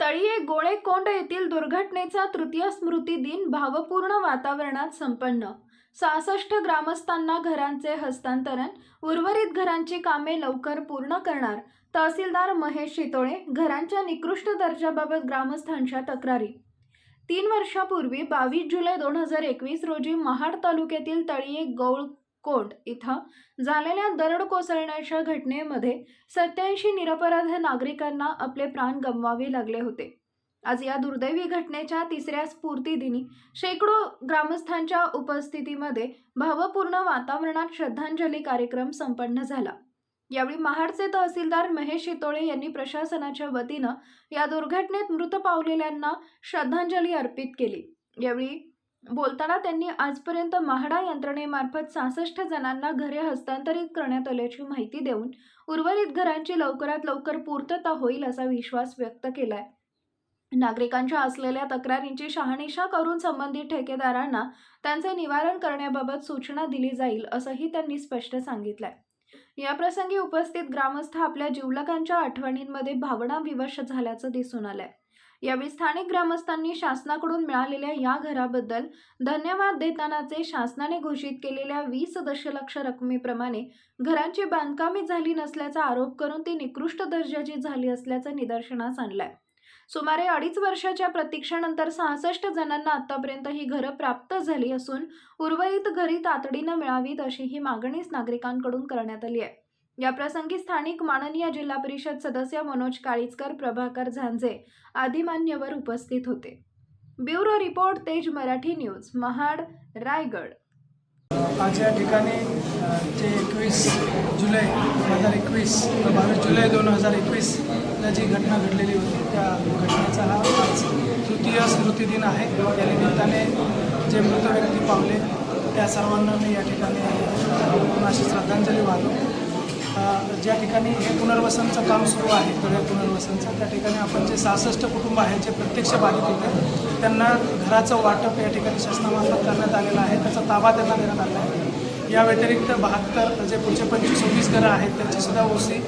तळीये गोळेकोंड येथील दुर्घटनेचा तृतीय स्मृती दिन भावपूर्ण वातावरणात संपन्न. सहासष्ट ग्रामस्थांना घरांचे हस्तांतरण उर्वरित घरांची कामे लवकर पूर्ण करणार तहसीलदार महेश शितोळे घरांच्या निकृष्ट दर्जाबाबत ग्रामस्थांच्या तक्रारी. तीन वर्षापूर्वी बावीस जुलै दोन हजार एकवीस रोजी महाड तालुक्यातील तळीये गौळकोट इथं झालेल्या दरड कोसळण्याच्या घटनेमध्ये सत्याऐंशी निरपराध नागरिकांना आपले प्राण गमवावे लागले होते. आज या दुर्दैवी घटनेच्या तिसऱ्या स्फूर्तीदिनी शेकडो ग्रामस्थांच्या उपस्थितीमध्ये भावपूर्ण वातावरणात श्रद्धांजली कार्यक्रम संपन्न झाला. यावेळी महाडचे तहसीलदार महेश शितोळे यांनी प्रशासनाच्या वतीनं या दुर्घटनेत मृत पावलेल्यांना श्रद्धांजली अर्पित केली. यावेळी बोलताना त्यांनी आजपर्यंत म्हाडा यंत्रणेमार्फत सहासष्ट जणांना घरे हस्तांतरित करण्यात आल्याची माहिती देऊन उर्वरित घरांची लवकरात लवकर पूर्तता होईल असा विश्वास व्यक्त केलाय. नागरिकांच्या असलेल्या तक्रारींची शहानिशा करून संबंधित ठेकेदारांना त्यांचे निवारण करण्याबाबत सूचना दिली जाईल असंही त्यांनी स्पष्ट सांगितलंय. याप्रसंगी उपस्थित ग्रामस्थ आपल्या जिवलकांच्या आठवणींमध्ये भावना विवश झाल्याचं दिसून आलंय. यावेळी स्थानिक ग्रामस्थांनी शासनाकडून मिळालेल्या या घराबद्दल धन्यवाद देतानाचे शासनाने घोषित केलेल्या वीस दशलक्ष रकमेप्रमाणे घरांची बांधकामे झाली नसल्याचा आरोप करून ती निकृष्ट दर्जाची झाली असल्याचं निदर्शनास आणलंय. सुमारे अडीच वर्षाच्या प्रतीक्षानंतर सहासष्ट जणांना आतापर्यंत ही घरं प्राप्त झाली असून उर्वरित घरी तातडीनं मिळावीत अशी ही मागणीच नागरिकांकडून करण्यात आली आहे. याप्रसंगी स्थानिक माननीय जिल्हा परिषद सदस्य मनोज काळीचकर प्रभाकर झांजे आदी मान्यवर उपस्थित होते. ब्युरो रिपोर्ट तेज मराठी न्यूज महाड रायगड. आज या ठिकाणी जे एकवीस जुलै दोन हजार एकवीस बावीस जुलै दोन हजार एकवीसला जी घटना घडलेली होती त्या घटनेचा हा आज तृतीय स्मृतिदिन आहे. या निमित्ताने जे मृत व्यक्ती पावले त्या सर्वांना मी या ठिकाणी अशी श्रद्धांजली वाहतो. ज्या ठिकाणी हे पुनर्वसनचं काम सुरू आहे तळ्या पुनर्वसनचं त्या ठिकाणी आपण जे सहासष्ट कुटुंब आहेत जे प्रत्यक्ष बाधित होते त्यांना घराचं वाटप या ठिकाणी शासनामार्फत करण्यात आलेलं आहे त्याचा ताबा त्यांना देण्यात आला आहे. या व्यतिरिक्त बहात्तर जे पुढचे पंचवीस सव्वीस घरं आहेत त्यांचीसुद्धा ओसी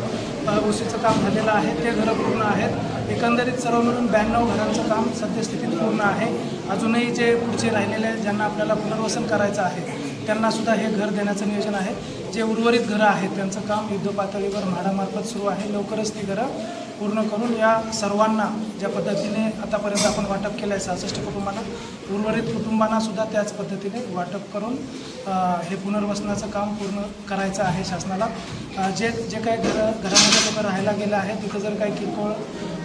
ओसीचं काम झालेलं आहे ते घरं पूर्ण आहेत. एकंदरीत सर्व मिळून ब्याण्णव घरांचं काम सद्यस्थितीत पूर्ण आहे. अजूनही जे पुढचे राहिलेले ज्यांना आपल्याला पुनर्वसन करायचं आहे त्यांना सुद्धा हे घर देण्याचं नियोजन आहे. जे उर्वरित घरं आहेत त्यांचं काम युद्धपातळीवर म्हाडामार्फत सुरू आहे. लवकरच ती घरं पूर्ण करून या सर्वांना ज्या पद्धतीने आतापर्यंत आपण वाटप केलं आहे सहासष्ट कुटुंबांना उर्वरित कुटुंबांनासुद्धा त्याच पद्धतीने वाटप करून हे पुनर्वसनाचं काम पूर्ण करायचं आहे शासनाला. जे जे काही घर घरामध्ये लोक राहायला गेलं आहे तिथं जर काही किरकोळ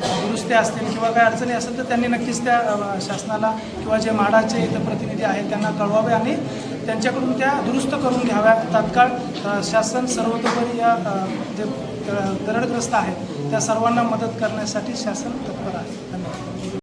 दुरुस्त्या असतील किंवा काही अडचणी असेल तर त्यांनी नक्कीच त्या शासनाला किंवा जे म्हाडाचे इथं प्रतिनिधी आहेत त्यांना कळवावे आणि त्यांच्याकडून त्या दुरुस्त करून घ्याव्या तात्काळ शासन सर्वतोपरी या जे दरडग्रस्त आहेत त्या सर्वांना मदत करण्यासाठी शासन तत्पर आहे. धन्यवाद.